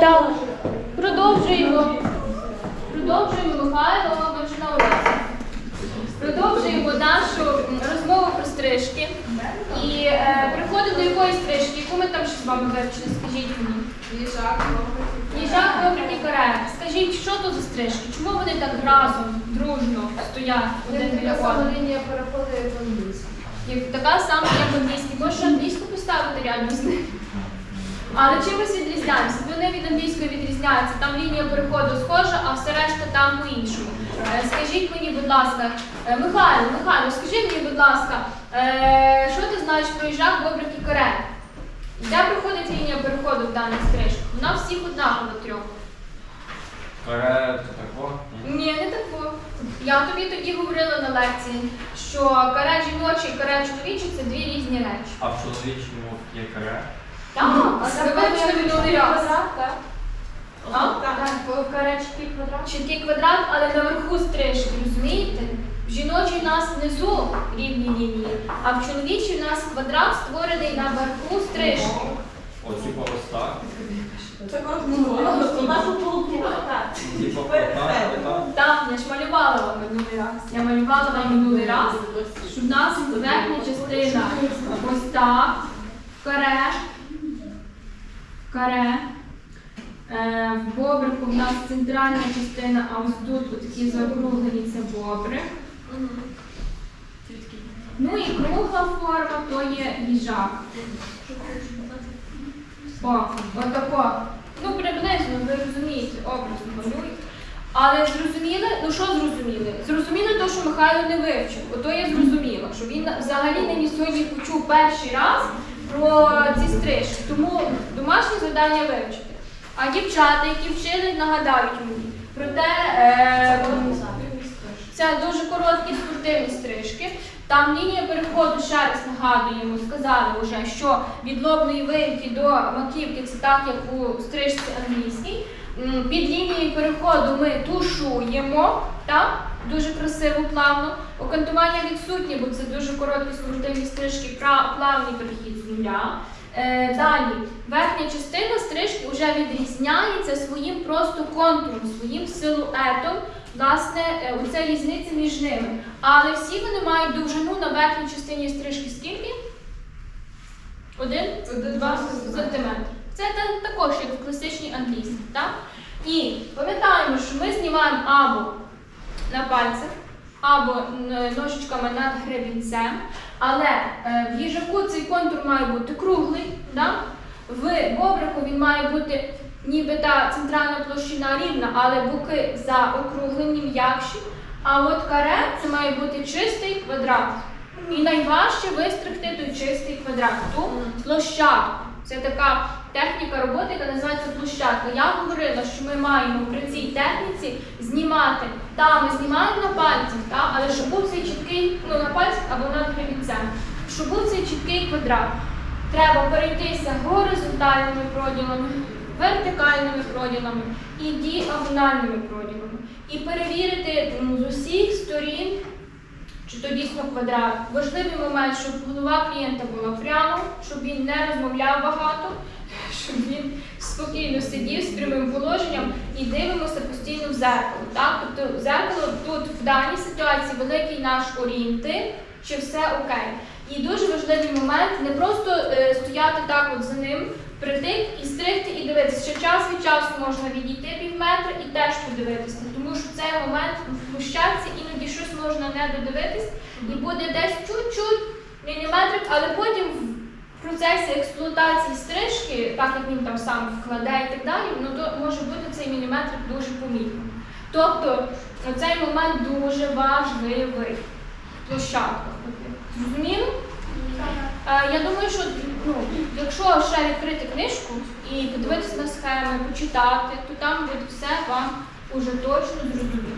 Так, продовжуємо. Продовжуємо Михайло, ми на уроці. Продовжуємо нашу розмову про стрижки. І е, приходимо до якої стрижки, яку ми там ще з вами вивчили, скажіть мені. Їжак, добрик і каре. Скажіть, що то за стрижки? Чому вони так разом, дружно стоять один біля одного? лінія переходить в англійську. Як така сама, як англійський. Можеш англійську поставити рядом з ним. Але чимось відрізняємося. Вони від англійської відрізняються. Там лінія переходу схожа, а все решта там по-іншому. Е, Скажіть мені, будь ласка, е, Михайло, Михайло, скажи мені, будь ласка, е, що ти знаєш про їжак, бобрик і каре? Де проходить лінія переходу в даних стрижках? Вона всіх однакова трьох. Каре це тако? Ні, не тако. Я тобі тоді говорила на лекції, що каре жіноче і каре чоловіче це дві різні речі. А в чоловічому є каре? Так, ви раз. так? А? Так, в каре чіткий квадрат. Чіткий квадрат, але наверху стрижки, розумієте? В жіночій в нас внизу рівні лінії, а в чоловічій в нас квадрат створений наверху стрижки. Оці по ось так. Це кожного нашу полукруга. Типа так, Так, я ж малювала вам минулий раз. Я малювала вам минулий раз, що в нас верхня частина ось так, каре, каре. Е, в бобрику в нас центральна частина, а ось тут такі заокруглені це бобрик. Ну і кругла форма то є їжак. О, отако. Ну, приблизно, ви розумієте, образно малюють. Але зрозуміли, ну що зрозуміли? Зрозуміли те, що Михайло не вивчив. Ото я зрозуміла, що він взагалі нині сьогодні почув перший раз про ці стрижки. Тому домашнє завдання вивчити. А дівчата, які вчили, нагадають мені про те, е, це дуже короткі спортивні стрижки. Там лінія переходу, ще раз нагадуємо, сказали вже, що від лобної виїмки до маківки це так, як у стрижці англійській. Під лінією переходу ми тушуємо, так? Дуже красиво, плавно. Окантування відсутнє, бо це дуже короткі спортивні стрижки, плавний перехід з. Е, далі, верхня частина стрижки вже відрізняється своїм просто контуром, своїм силуетом. Власне, е, оце різниця між ними. Але всі вони мають довжину на верхній частині стрижки скільки? Один? Два сантиметри. Це також як в класичній англійській, так? І пам'ятаємо, що ми знімаємо або на пальцях, або н- ножичками над гребінцем. Але е, в контур має бути круглий, так? в бобрику він має бути ніби та центральна площина рівна, але боки заокруглені, м'якші. А от каре це має бути чистий квадрат. І найважче вистригти той чистий квадрат, ту площадку. Це така техніка роботи, яка називається площадка. Я говорила, що ми маємо при цій техніці знімати. Та, ми знімаємо на пальцях, але щоб був цей чіткий, ну на пальцях або над гребінцем, щоб був цей чіткий квадрат. Треба перейтися горизонтальними проділами, вертикальними проділами і діагональними проділами. І перевірити м, з усіх сторін, чи то дійсно квадрат. Важливий момент, щоб голова клієнта була прямо, щоб він не розмовляв багато, щоб він спокійно сидів з прямим положенням і дивимося постійно в зеркало. Так? Тобто зеркало тут в даній ситуації великий наш орієнтир, чи все окей. І дуже важливий момент не просто е, стояти так от за ним, притик і стригти і дивитися. Ще час від часу можна відійти пів метра і теж подивитися, тому що цей момент в іноді щось можна не додивитись, і буде десь чуть-чуть міліметрик, але потім в процесі експлуатації стрижки, так як він там сам вкладе і так далі, ну то може бути цей міліметрик дуже помітним. Тобто цей момент дуже важливий в площадках. Зрозуміло? Е, Я думаю, що ну, якщо ще відкрити книжку і подивитися на схеми, почитати, то там буде все вам уже точно зрозуміло.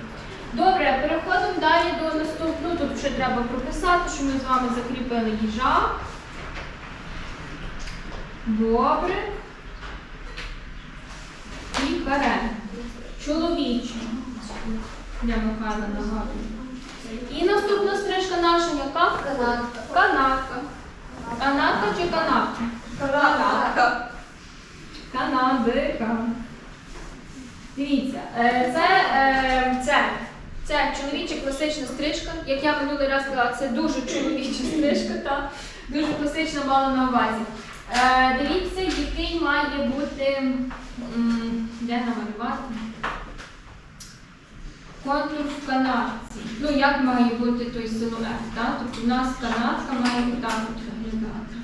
Добре, переходимо далі до наступного. Тут ще треба прописати, що ми з вами закріпили їжак, бобрик і каре. Чоловіче. Для Михайла нагадую. І наступна стрижка наша яка? Канатка. Канатка. Канатка чи канатка? Канатка. Канадика. Дивіться, е, це, е, це, це чоловіча класична стрижка. Як я минулий раз сказала, це дуже чоловіча стрижка, та дуже класично мала на увазі. Е, дивіться, який має бути. м, Де намалювати? Контур в канатці. Ну, як має бути той силует? Так? Тобто у нас канатка має так от виглядати.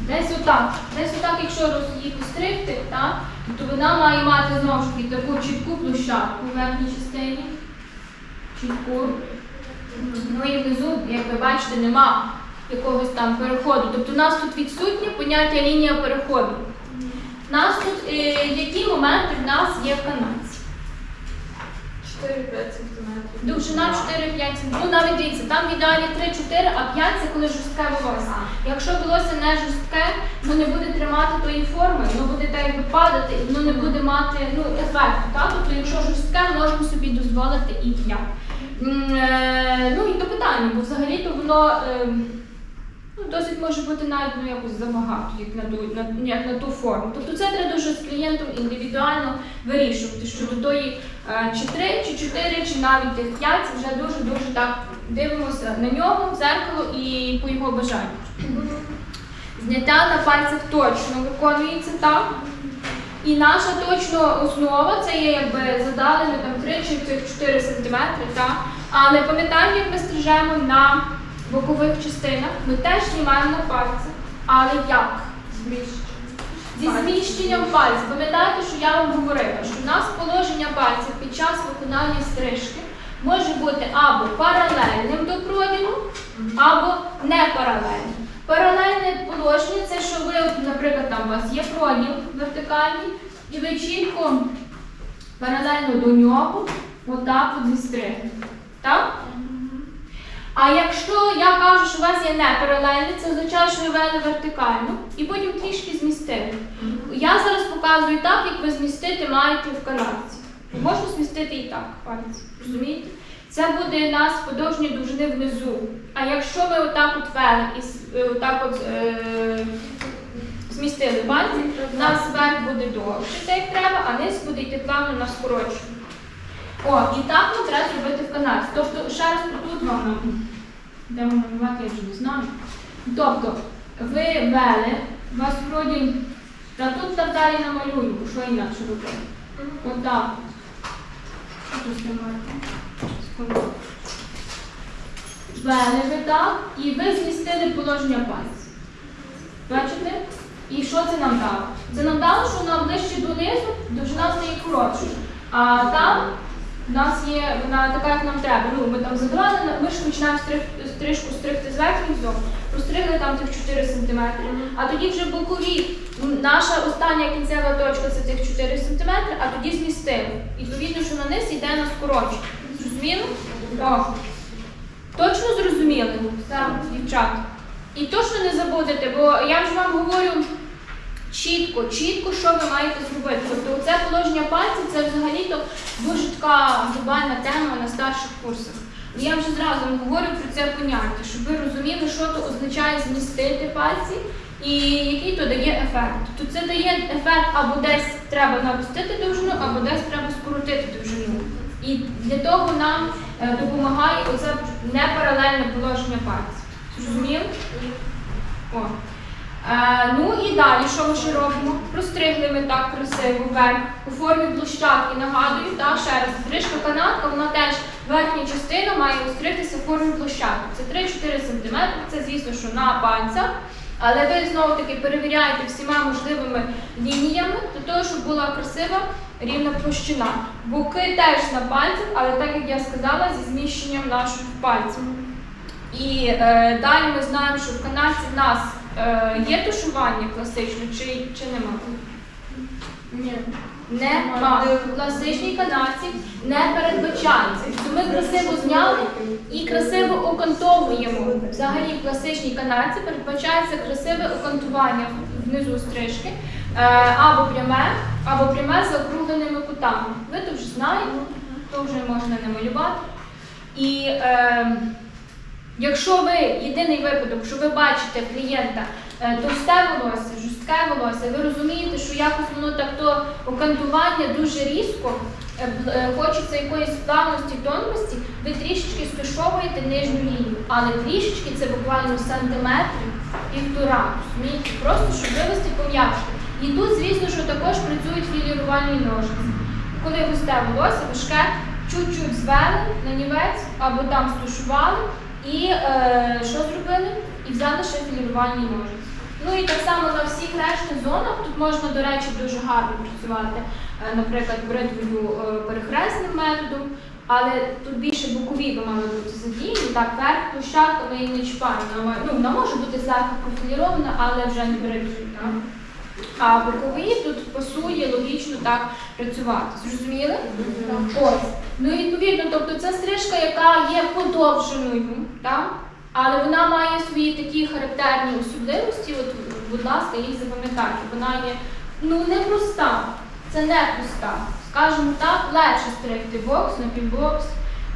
Десь отак. Десь отак, якщо її постригти, так, то вона має мати знову ж таки таку чітку площадку в верхній частині. Чітку. Ну і внизу, як ви бачите, нема якогось там переходу. Тобто у нас тут відсутнє поняття лінія переходу. У нас тут е, які моменти в нас є в канадці? 4-5 сантиметрів. Довжина 4-5 см. Ну навіть дивіться, там в ідеалі 3-4, а 5 це коли жорстке волосся. Якщо волосся не жорстке, воно не буде тримати тої форми, воно буде так якби падати, і воно не буде мати ну, ефекту. Так? Тобто, якщо жорстке, можемо собі дозволити і 5. Е, Ну і до питання, бо взагалі-то воно е, ну, досить може бути навіть ну, якось забагато, як на, ту, на, як на ту форму. Тобто це треба дуже з клієнтом індивідуально вирішувати, що до тої е, чи 3, чи 4, чи навіть тих 5, це вже дуже-дуже так дивимося на нього в зеркало і по його бажанню. Зняття на пальцях точно виконується так. І наша точно основа це є якби задалено там 3 чи 4 см, так? Але пам'ятаємо, як ми стрижемо на бокових частинах, ми теж знімаємо на пальцях. Але як? Зі зміщенням пальців. Пам'ятаєте, що я вам говорила, що в нас положення пальців під час виконання стрижки може бути або паралельним до проділу, або не паралельним. Паралельне положення це що ви, наприклад, там у вас є проділ вертикальний, і ви чітко паралельно до нього отак от зістригнете. Так? А якщо я кажу, що у вас є непералельне, це означає, що ви вели вертикально і потім трішки змістили. Я зараз показую так, як ви змістити маєте в канадці. Можна змістити і так палець. Розумієте? Це буде у нас подовжні довжини внизу. А якщо ми отак от вели і е, отак от е, змістили пальці, у нас верх буде довше, так як треба, а низ буде йти плавно на скорочення. О, і так нам треба зробити в канадці. Тобто, ще раз тут вам нам, де вам малювати, я вже не знаю. Тобто, ви вели, у вас вроді, та тут так далі намалюю, бо що інакше робити. Отак. Що тут знімаєте? Вели ви так, і ви змістили положення пальців. Бачите? І що це нам дало? Це нам дало, що вона ближче донизу, довжина стає коротша. А там у нас є вона така, як нам треба. Ну, ми там задавали, ми ж починаємо стриг- стрижку стригти з верхніх зон, простригли там тих 4 см, а тоді вже бокові. Наша остання кінцева точка це тих 4 см, а тоді змістили. І відповідно, що на низ йде на скорочення. Зрозуміло? Точно зрозуміли? Так, дівчата. І точно не забудете, бо я вже вам говорю чітко, чітко, що ви маєте зробити. Тобто це положення пальців це взагалі-то дуже така глобальна тема на старших курсах. І Я вже зразу говорю про це поняття, щоб ви розуміли, що то означає змістити пальці і який то дає ефект. Тобто це дає ефект або десь треба наростити довжину, або десь треба скоротити довжину. І для того нам е, допомагає оце непаралельне положення пальців. Зрозуміли? О. Е, ну і далі, що ми ще робимо? Простригли ми так красиво вверх у формі площадки. Нагадую, та ще раз, стрижка канатка, вона теж верхня частина має остригтися в формі площадки. Це 3-4 см, це звісно, що на пальцях. Але ви знову таки перевіряєте всіма можливими лініями для того, щоб була красива рівна площина. Боки теж на пальцях, але так як я сказала, зі зміщенням наших пальців. І е, далі ми знаємо, що в канадці в нас е, є тушування класичне чи, чи нема? Ні. Нема. В класичній канадці не передбачається. Ми красиво зняли і красиво окантовуємо. Взагалі в класичній канадці передбачається красиве окантування внизу стрижки. Е, або пряме, або пряме з округленими кутами. Ви то вже знаєте, то вже можна намалювати. І е, Якщо ви єдиний випадок, що ви бачите клієнта е, товсте волосся, жорстке волосся, ви розумієте, що якось воно так то окантування дуже різко, е, е, хочеться якоїсь плавності, тонкості, ви трішечки стушовуєте нижню лінію, але трішечки це буквально сантиметрів, півтора, розумієте? Просто щоб вивести пом'якшити. І тут, звісно, що також працюють філірувальні ножиці. Коли густе волосся, важке, чуть-чуть звели на нівець або там стушували і е, що зробили? І взяли ще філірувальні ножиці. Ну і так само на всіх решти зонах тут можна, до речі, дуже гарно працювати, е, наприклад, бритвою е, перехресним методом, але тут більше бокові би мали бути задіяні. Так, верх площадка ми її не чіпаємо. Ну, вона може бути злегка профілірована, але вже не бритвою. А бокові тут пасує логічно так працювати. Зрозуміли? Ось. Ну і відповідно, тобто це стрижка, яка є подовженою, так? але вона має свої такі характерні особливості. От, будь ласка, їх запам'ятайте. Вона є ну непроста. Це не проста. Скажімо так, легше стригти бокс, напівбокс,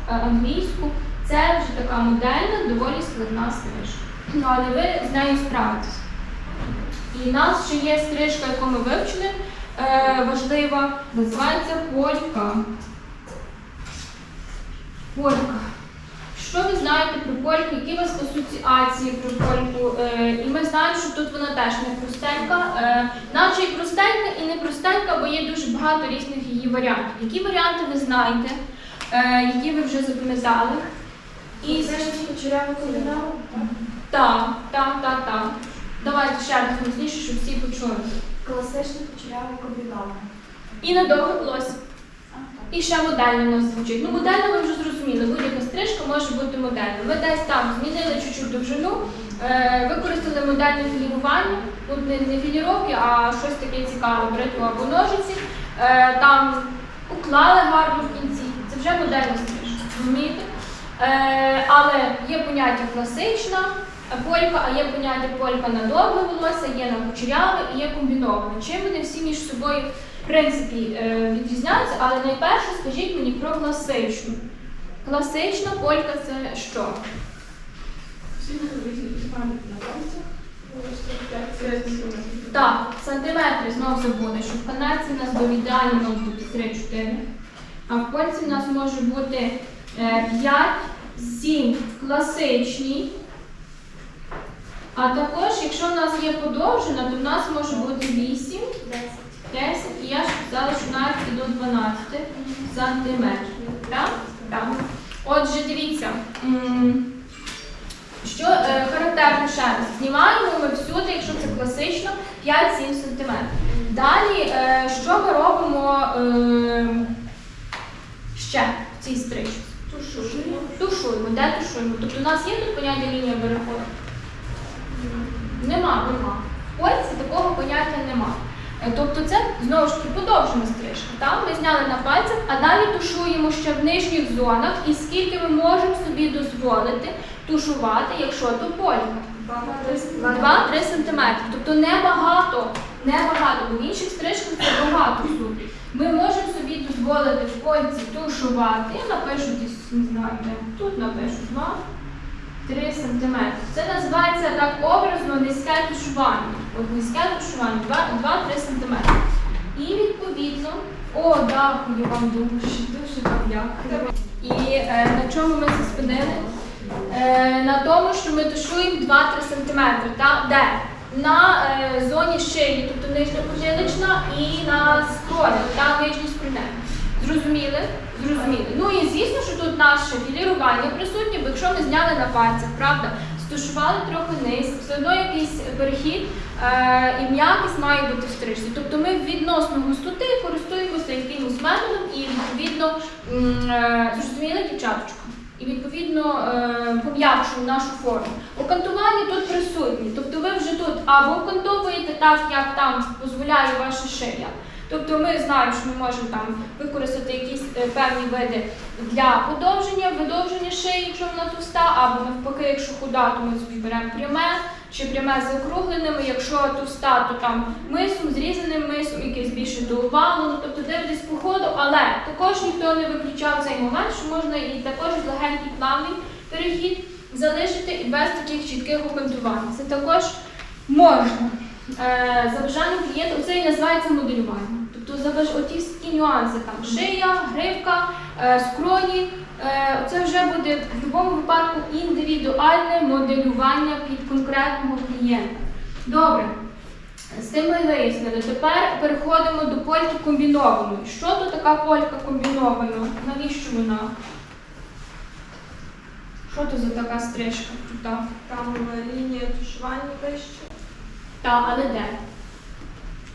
е, англійську. Це вже така модельна, доволі складна стрижка. Ну, але ви з нею справитесь. І в нас ще є стрижка, яку ми вивчили, е, важлива, називається полька. Полька. Що ви знаєте про польку? Які у вас асоціації про польку? Е, і ми знаємо, що тут вона теж не простенька, е, наче і простенька, і не простенька, бо є дуже багато різних її варіантів. Які варіанти ви знаєте, е, які ви вже запам'ятали? І Це ж кучерявий комбінал? так, так, так, так. Давайте ще раз голосніше, щоб всі почули. Класичний кучерявий комбінал. І на довге волосся. І ще модельно у нас звучить. Ну, модельно ви вже зрозуміли, будь-яка стрижка може бути модельна. Ви десь там змінили чуть-чуть довжину, е, використали модельне філірування, тут не, не філіровки, а щось таке цікаве, бритву або ножиці, е, там уклали гарно в кінці. Це вже модельна стрижка, розумієте? Е, але є поняття класична полька, а є поняття полька на довге волосся, є на кучеряве і є комбіноване. Чим вони всі між собою в принципі е, відрізняються, але найперше скажіть мені про класичну. Класична полька це що? Так, сантиметри знов забули, що в канадці у нас до ідеально бути 3-4, а в польці в нас може бути е, 5-7 в класичній. А також, якщо в нас є подовжена, то в нас може бути 8, 10, і я ж сказала, що навіть і до 12 сантиметрів. Так? Так. Отже, дивіться, що е, характерно ще раз. Знімаємо ми всюди, якщо це класично, 5-7 сантиметрів. Далі, е, що ми робимо е, ще в цій стрижці? Тушуємо. Тушуємо. Де тушуємо? Тобто у нас є тут поняття лінія берегової? Нема, нема. В польці такого поняття нема. Е, Тобто це знову ж таки подовжена стрижка. Там ми зняли на пальцях, а далі тушуємо ще в нижніх зонах, і скільки ми можемо собі дозволити тушувати, якщо то полька. 2-3 см. Тобто небагато, небагато, в інших стрижках це багато суті. Ми можемо собі дозволити в польці тушувати. Я напишу десь, не знаю, де. тут напишу 2. 3 см. Це називається так образно низьке тушування. От низьке тушування 2-3 см. І відповідно, о, дякую вам дуже, дуже вам дякую. І е, на чому ми це спинили? Е, на тому, що ми тушуємо 2-3 см. Та, де? На е, зоні шиї, тобто нижня потилична і на скроні, та нижній скроневі. Зрозуміли? Зрозуміли. Ну і звісно, що тут наше філірування присутнє, бо якщо ми зняли на пальцях, правда, стушували трохи низ, все одно якийсь перехід е, і м'якість має бути в стрижці. Тобто ми відносно густоти користуємося якимось методом і відповідно е, зрозуміли дівчаточка. І відповідно е, пом'якшуємо нашу форму. Окантування тут присутні. Тобто ви вже тут або окантовуєте так, як там дозволяє ваша шия. Тобто ми знаємо, що ми можемо там використати якісь е, певні види для подовження, видовження шиї, якщо вона товста, або навпаки, якщо худа, то ми собі беремо пряме, чи пряме з округленими, якщо товста, то там мисом, зрізаним мисом, якийсь більше до овалу, ну, тобто дивитесь по ходу, але також ніхто не виключав цей момент, що можна і також легенький плавний перехід залишити і без таких чітких окантувань. Це також можна. Е, за бажанням клієнта, це і називається моделювання. Тобто за баж... оті всі нюанси, там шия, гривка, е, скроні. Е, це вже буде в будь-якому випадку індивідуальне моделювання під конкретного клієнта. Добре. З тим ми вияснили. Тепер переходимо до польки комбінованої. Що то така полька комбінована? Навіщо вона? Що то за така стрижка? Там лінія тушування вище. Та, але де?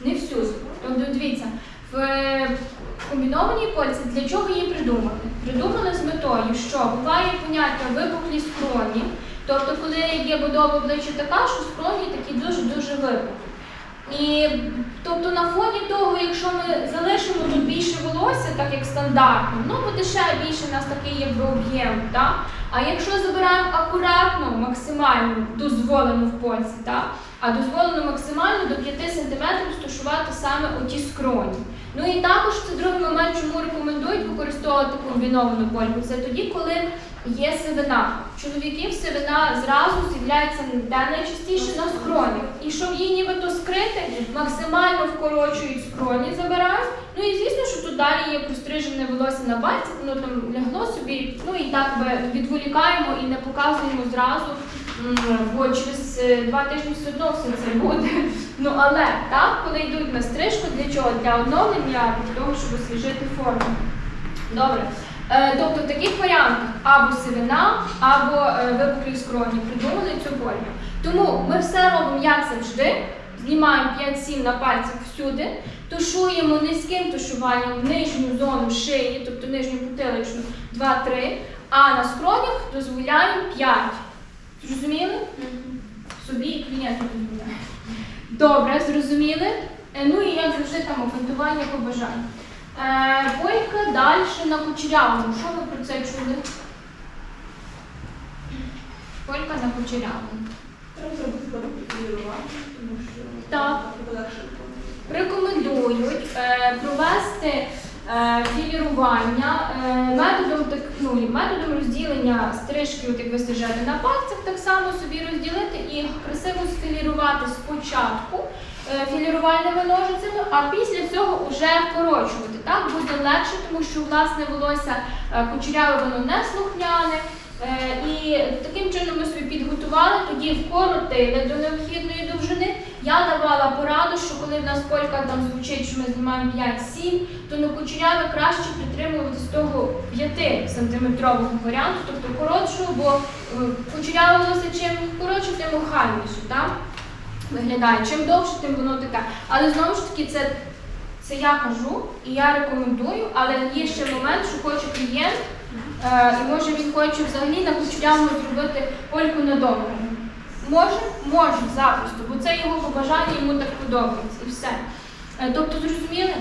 Не всюди. Тобто, дивіться, в комбінованій польці для чого її придумали? Придумали з метою, що буває поняття випуклі скроні, тобто, коли є будова обличчя така, що скроні такі дуже-дуже випуклі. І тобто на фоні того, якщо ми залишимо тут більше волосся, так як стандартно, ну буде ще більше у нас такий якби об'єм. Так? А якщо забираємо акуратно, максимально дозволено в польці, так? а дозволено максимально до 5 см стушувати саме оті скроні. Ну і також це другий момент, чому рекомендують використовувати комбіновану польку. Це тоді, коли є сивина. Чоловіків сивина зразу з'являється де найчастіше на скронях. І щоб її нібито скрити, максимально вкорочують скроні, забирають. Ну і звісно, що тут далі є прострижене волосся на пальцях, воно там лягло собі, ну і так би відволікаємо і не показуємо зразу. Бо через е, два тижні все одно все це буде. Ну але так, коли йдуть на стрижку, для чого? Для оновлення, для того, щоб освіжити форму. Добре. Е, тобто в таких варіантах або сивина, або е, випуклі скроні придумали цю польку. Тому ми все робимо як завжди. Знімаємо 5-7 на пальцях всюди, тушуємо низьким тушуванням нижню зону шиї, тобто нижню потиличну 2-3, а на скронях дозволяємо 5. Зрозуміли? Собі і клієнту дозволяємо. Добре, зрозуміли? Е, Ну і як завжди там окантування по Е, далі на кучерявому. Що ви про це чули? Полька на кучерявому. Треба зробити контролювання, тому що Так. Рекомендують е, провести е, філірування методом, так, ну, методом розділення стрижки, от як ви стежете на пальцях, так само собі розділити і красиво сфілірувати спочатку філірувальними ножицями, а після цього вже вкорочувати. Так буде легше, тому що власне волосся е, кучеряве воно не слухняне. Е, І таким чином ми собі підготували, тоді вкоротили до необхідної довжини. Я давала пораду, що коли в нас полька там звучить, що ми знімаємо 5-7, то на кучеряве краще притримуватись того 5 сантиметрового варіанту, тобто коротшого, бо е, кучеряве волосся чим коротше, тим охайніше? Виглядає. Чим довше, тим воно таке. Але знову ж таки, це, це я кажу і я рекомендую, але є ще момент, що хоче клієнт. Е, і може він хоче взагалі на кучерявому зробити польку на довгому. Може? Може, запросто, бо це його побажання, йому так подобається і все. Е, тобто, зрозуміли?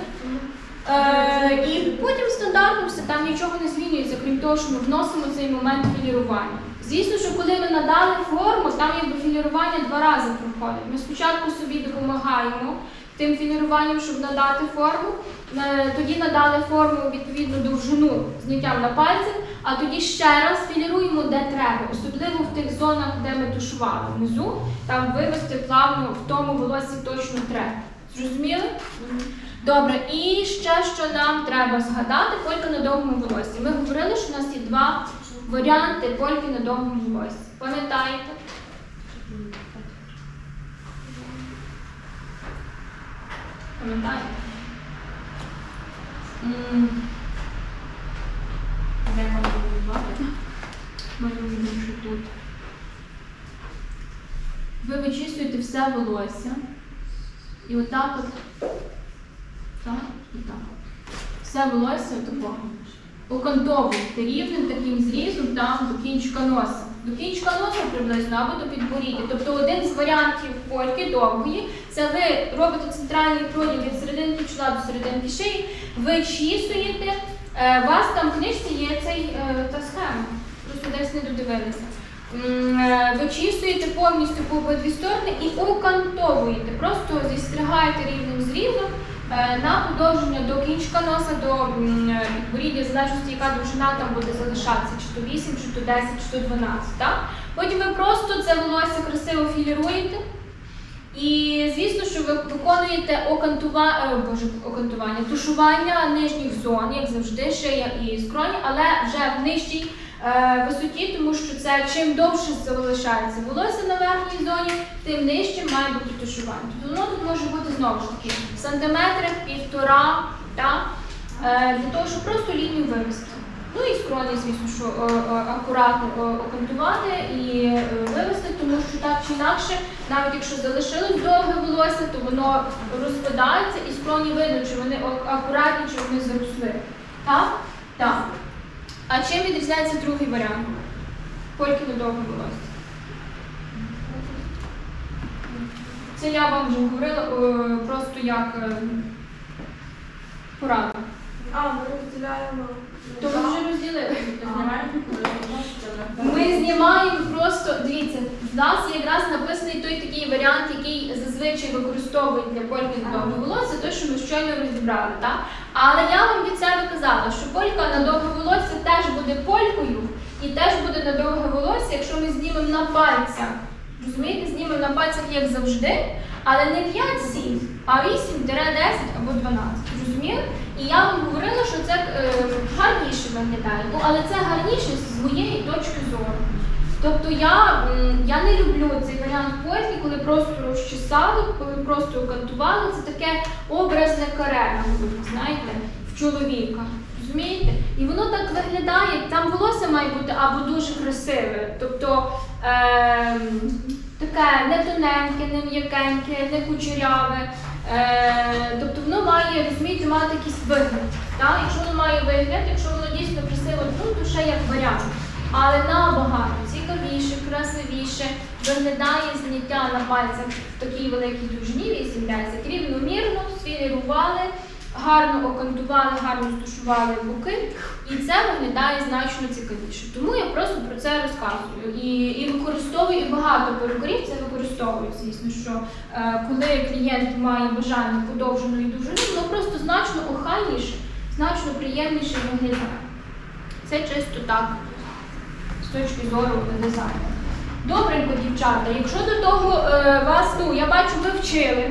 Е, і потім стандартно все, там нічого не змінюється, крім того, що ми вносимо цей момент філірування. Звісно, що коли ми надали форму, там якби філірування два рази проходить. Ми спочатку собі допомагаємо тим філіруванням, щоб надати форму. Е, Тоді надали форму відповідно довжину зняттям на пальці, а тоді ще раз філіруємо де треба, особливо в тих зонах, де ми тушували внизу, там вивести плавно в тому волосі точно треба. Зрозуміли? Добре, і ще що нам треба згадати, полька на довгому волосі. Ми говорили, що у нас є два варіанти польки на довгому волосі. Пам'ятаєте? Пам'ятаєте? Де будувати? Малюємо, що тут. Ви вичісуєте все волосся. І отак от. Так, і так. Все волосся такого. Окантовуєте рівним таким зрізом там до кінчика носа. До кінчика носа приблизно або до підборіддя. Тобто один з варіантів польки довгої це ви робите центральний проділ від серединки чола до серединки шиї, ви чісуєте. Е, У вас там в книжці є цей, е, та схема, просто десь не додивилися. Е, Вичісуєте повністю по обидві сторони і окантовуєте. Просто зістригаєте рівним зрізом на подовження до кінчика носа, до е, підборіддя, залежності, яка довжина там буде залишатися, чи то 8, чи то 10, чи то 12. Так? Потім ви просто це волосся красиво філіруєте. І звісно, що ви виконуєте е, окантування, тушування нижніх зон, як завжди, шия і скроні, але вже в нижчій е, висоті, тому що це чим довше залишається волосся на верхній зоні, тим нижче має бути тушування. Тобто воно тут може бути знову ж таки сантиметрів, півтора, так? Е, для того, щоб просто лінію вивести. Ну і скроні, звісно, що е, е, акуратно е, окантувати і е, вивести, тому що так чи інакше, навіть якщо залишилось довге волосся, то воно розпадається і скроні видно, чи вони акуратні, чи вони заросли. Так? Так. А чим відрізняється другий варіант? Польки недовго волосся. Це я вам вже говорила е, просто як е, порада. А, ми розділяємо. То ми вже розділили. Ми знімаємо просто, дивіться, в нас якраз написаний той такий варіант, який зазвичай використовують для польки на волосся, той, що ми щойно розібрали. Так? Але я вам від себе казала, що полька на довге волосся теж буде полькою і теж буде на довге волосся, якщо ми знімемо на пальцях. Розумієте, знімемо на пальцях, як завжди, але не 5-7, а 8-10 або 12. Розумієте? І я вам говорила, що це е, гарніше виглядає. Ну, але це гарніше з моєї точки зору. Тобто я, я не люблю цей варіант польки, коли просто розчесали, коли просто окантували. Це таке образне каре, знаєте, в чоловіка. Розумієте? І воно так виглядає, там волосся має бути або дуже красиве, тобто ем, таке не тоненьке, не м'якеньке, не кучеряве. Е, тобто воно має, розумієте, мати якийсь вигляд. Так? Якщо воно має вигляд, якщо воно дійсно красиво, ну, то ще як варіант. Але набагато цікавіше, красивіше виглядає зняття на пальцях в такій великій довжині 8 10 рівномірно, сфілірували, гарно окантували, гарно стушували боки, і це виглядає значно цікавіше. Тому я просто про це розказую. І, і використовую, багато перукарів це використовують, звісно, що е, коли клієнт має бажання подовженої довжини, воно просто значно охайніше, значно приємніше виглядає. Це чисто так, з точки зору дизайну. Добренько, дівчата, якщо до того е, вас, ну я бачу, ви вчили.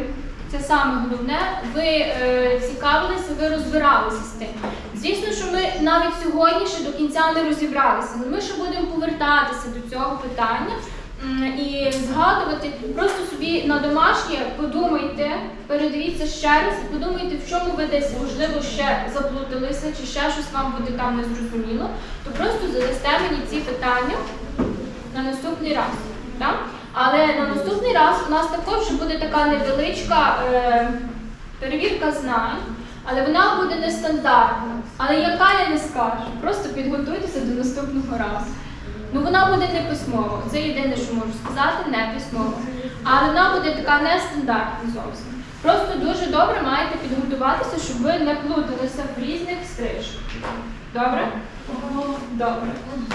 Це саме головне, ви е, цікавилися, ви розбиралися з тим. Звісно, що ми навіть сьогодні ще до кінця не розібралися, але ми ще будемо повертатися до цього питання і згадувати. Просто собі на домашнє подумайте, передивіться ще раз подумайте, в чому ви десь можливо ще заплуталися, чи ще щось вам буде там незрозуміло, то просто задасте мені ці питання на наступний раз. Так? Але на наступний раз у нас також буде така невеличка е, перевірка знань, але вона буде нестандартна. Але яка я не скажу. Просто підготуйтеся до наступного разу. Ну вона буде не письмова. Це єдине, що можу сказати, не письмова. Але вона буде така нестандартна зовсім. Просто дуже добре маєте підготуватися, щоб ви не плуталися в різних стрижках. Добре? Добре.